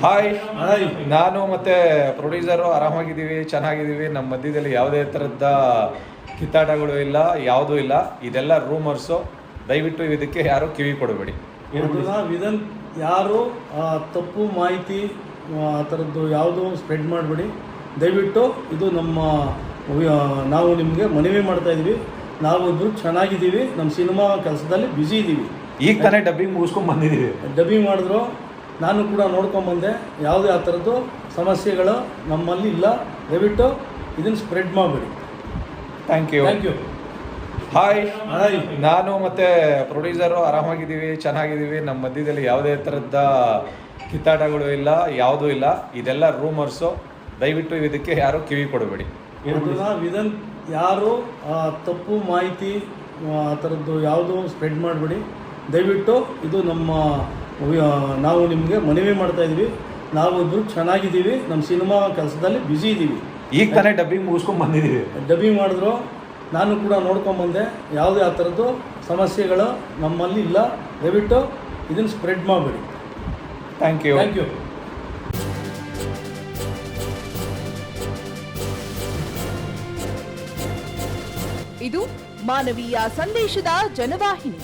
Hi hi ನಾನು ಮತ್ತೆ producer ಆರಾಮಾಗಿದ್ದೀವಿ ಚೆನ್ನಾಗಿದ್ದೀವಿ. ನಮ್ಮ ಮಧ್ಯದಲ್ಲಿ ಯಾವುದೇ ಥರದ ಕಿತ್ತಾಟಗಳು ಇಲ್ಲ ಯಾವುದೂ ಇಲ್ಲ. ಇದೆಲ್ಲ ರೂಮರ್ಸು ದಯವಿಟ್ಟು ಇದಕ್ಕೆ ಯಾರು ಕಿವಿ ಕೊಡಬೇಡಿ. ಇದನ್ನು ಯಾರು ತಪ್ಪು ಮಾಹಿತಿ ಆ ಥರದ್ದು ಯಾವುದು ಸ್ಪ್ರೆಡ್ ಮಾಡಬೇಡಿ. ದಯವಿಟ್ಟು ಇದು ನಮ್ಮ ನಾವು ನಿಮಗೆ ಮನವಿ ಮಾಡ್ತಾ ಇದ್ದೀವಿ ನಾವು ಇಬ್ಬರು ಚೆನ್ನಾಗಿದ್ದೀವಿ. ನಮ್ಮ ಸಿನಿಮಾ ಕೆಲಸದಲ್ಲಿ ಬ್ಯುಸಿ ಇದ್ದೀವಿ ಈಗ ತಾನೇ ಡಬ್ಬಿಂಗ್ ಮುಗಿಸ್ಕೊಂಡು ಬಂದಿದ್ದೀವಿ. ಡಬ್ಬಿಂಗ್ ಮಾಡಿದ್ರು. ನಾನು ಕೂಡ ನೋಡ್ಕೊಂಬಂದೆ ಯಾವುದೇ ಆ ಥರದ್ದು ಸಮಸ್ಯೆಗಳು ನಮ್ಮಲ್ಲಿ ಇಲ್ಲ. ದಯವಿಟ್ಟು ಇದನ್ನು ಸ್ಪ್ರೆಡ್ ಮಾಡಬೇಡಿ. Thank you thank you hi hi ನಾನು ಮತ್ತು ಪ್ರೊಡ್ಯೂಸರು ಆರಾಮಾಗಿದ್ದೀವಿ ಚೆನ್ನಾಗಿದ್ದೀವಿ. ನಮ್ಮ ಮಧ್ಯದಲ್ಲಿ ಯಾವುದೇ ಥರದ ಕಿತ್ತಾಟಗಳು ಇಲ್ಲ ಯಾವುದೂ ಇಲ್ಲ. ಇದೆಲ್ಲ ರೂಮರ್ಸು ದಯವಿಟ್ಟು ಇದಕ್ಕೆ ಯಾರೂ ಕಿವಿ ಕೊಡಬೇಡಿ. ಇದನ್ನು ಯಾರು ತಪ್ಪು ಮಾಹಿತಿ ಆ ಥರದ್ದು ಯಾವುದು ಸ್ಪ್ರೆಡ್ ಮಾಡಬೇಡಿ. ದಯವಿಟ್ಟು ಇದು ನಮ್ಮ ನಾವು ನಿಮಗೆ ಮನವಿ ಮಾಡ್ತಾ ಇದ್ದೀವಿ ನಾವು ಇಬ್ಬರು ಚೆನ್ನಾಗಿದ್ದೀವಿ. ನಮ್ಮ ಸಿನಿಮಾ ಕೆಲಸದಲ್ಲಿ ಬ್ಯುಸಿ ಇದ್ದೀವಿ ಈಗ ತಾನೇ ಡಬ್ಬಿಂಗ್ ಮುಗಿಸ್ಕೊಂಡು ಬಂದಿದ್ದೀವಿ ಡಬ್ಬಿಂಗ್ ಮಾಡಿದ್ರು. ನಾನು ಕೂಡ ನೋಡ್ಕೊಂಬಂದೆ ಯಾವುದೇ ಆ ಥರದ್ದು ಸಮಸ್ಯೆಗಳು ನಮ್ಮಲ್ಲಿ ಇಲ್ಲ. ದಯವಿಟ್ಟು ಇದನ್ನು ಸ್ಪ್ರೆಡ್ ಮಾಡಬೇಡಿ. ಥ್ಯಾಂಕ್ ಯು ಥ್ಯಾಂಕ್ ಯು ಇದು ಮಾನವೀಯ ಸಂದೇಶದ ಜನವಾಹಿನಿ.